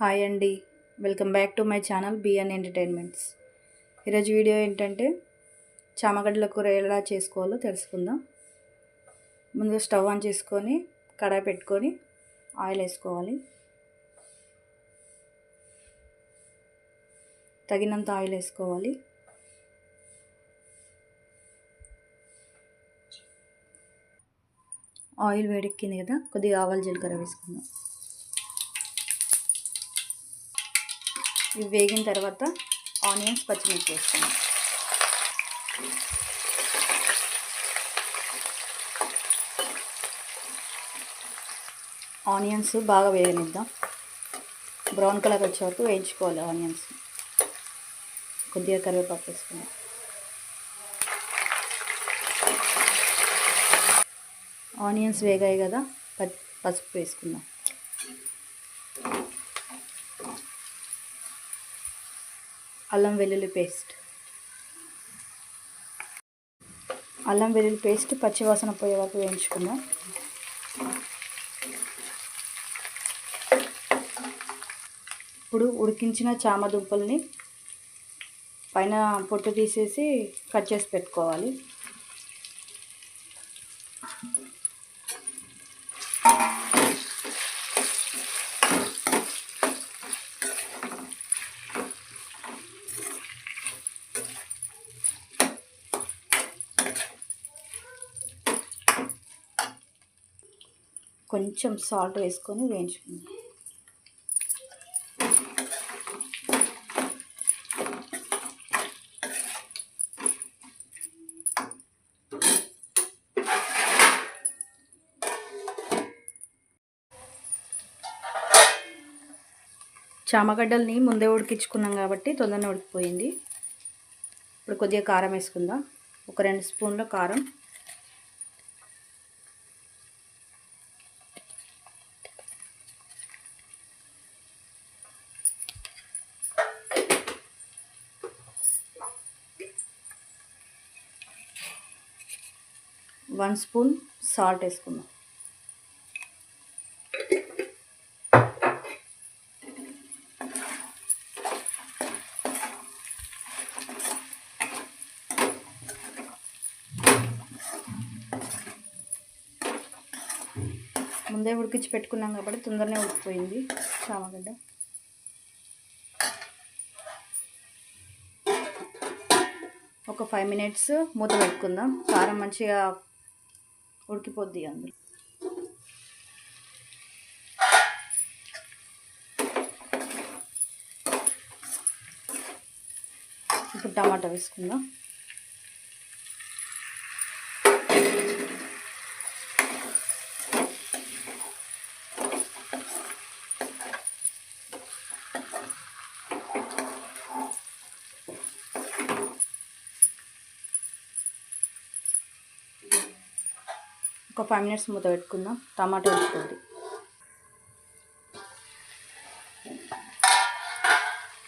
Hi అండి. Welcome back to my channel BN entertainments. ఈరోజు video ఏంటంటే చామగడ్డల కూర ఎలా చేసుకోవాలో తెలుసుకుందాం. ముందు స్టవ్ ఆన్ చేసుకొని కడాయి పెట్టుకొని ఆయిల్ వేసుకోవాలి. తగినంత ఆయిల్ వేసుకోవాలి. ఆయిల్ వేడెక్కింది కదా కొద్దిగా ఆవాలు జీలకర్ర వేసుకుందాం. ఇవి వేగిన తర్వాత ఆనియన్స్ పచ్చిమిర్చి వేసుకుందాం. ఆనియన్స్ బాగా వేయనిద్దాం బ్రౌన్ కలర్ వచ్చే వరకు వేయించుకోవాలి ఆనియన్స్. కొద్దిగా కరివేపాకు వేసుకుందాం. ఆనియన్స్ వేగాయి కదా పసుపు వేసుకుందాం. అల్లం వెల్లుల్లి పేస్ట్. అల్లం వెల్లుల్లి పేస్ట్ పచ్చివాసన పోయే వరకు వేయించుకుందాం. ఇప్పుడు ఉడికించిన చామ దుంపల్ని పైన పొట్టు తీసేసి కట్ చేసి పెట్టుకోవాలి. కొంచెం సాల్ట్ వేసుకొని వేయించుకుందాం. చామగడ్డల్ని ముందే ఉడికించుకున్నాం కాబట్టి తొందరగా ఉడికిపోయింది. ఇప్పుడు కొద్దిగా కారం వేసుకుందాం. ఒక రెండు స్పూన్ల కారం. వన్ స్పూన్ సాల్ట్ వేసుకుందాం. ముందే ఉడికించి పెట్టుకున్నాం కాబట్టి తొందరనే ఉడికిపోయింది. చామగడ్డ. ఒక ఫైవ్ మినిట్స్ మూత పెట్టుకుందాం. కారం మంచిగా ఉడికిపోద్ది అందులో. ఇప్పుడు టమాటా వేసుకుందాం. ఒక ఫైవ్ మినిట్స్ మూత పెట్టుకుందాం. టమాటా వేసుకోండి.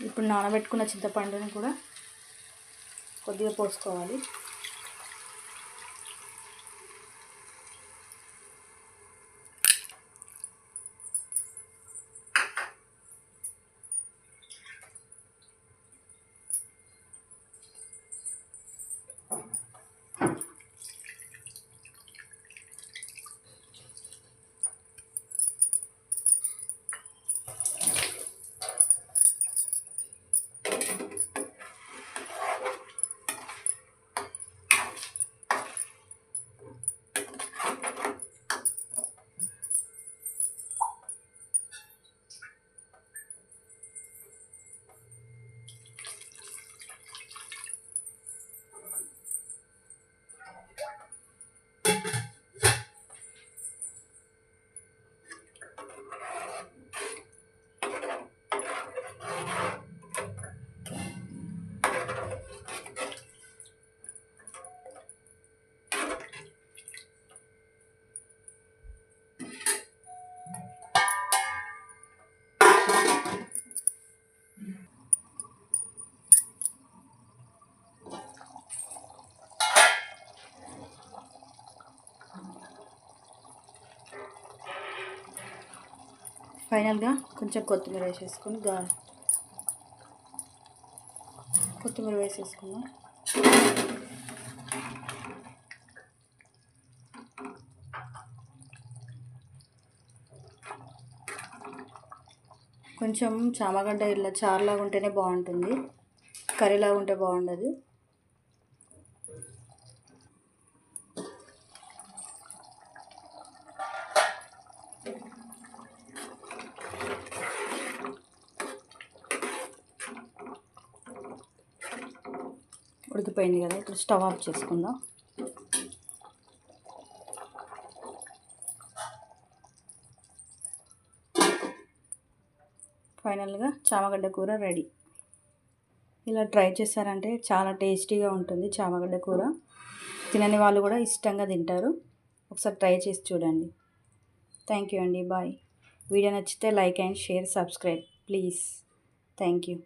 ఇప్పుడు నానబెట్టుకున్న చింతపండుని కూడా కొద్దిగా పోసుకోవాలి. ఫైనల్గా కొంచెం కొత్తిమీర వేసేసుకొని గా కొత్తిమీర వేసేసుకుందాం. కొంచెం చామగడ్డ ఇలా చారులాగా ఉంటేనే బాగుంటుంది. కర్రీలాగా ఉంటే బాగుండదు. ఉడికిపోయింది కదా ఇప్పుడు స్టవ్ ఆఫ్ చేసుకుందాం. ఫైనల్గా చామగడ్డ కూర రెడీ. ఇలా ట్రై చేశారంటే చాలా టేస్టీగా ఉంటుంది చామగడ్డ కూర. తినని వాళ్ళు కూడా ఇష్టంగా తింటారు. ఒకసారి ట్రై చేసి చూడండి. థ్యాంక్ యూ అండి బాయ్. వీడియో నచ్చితే like and share subscribe please. Thank you.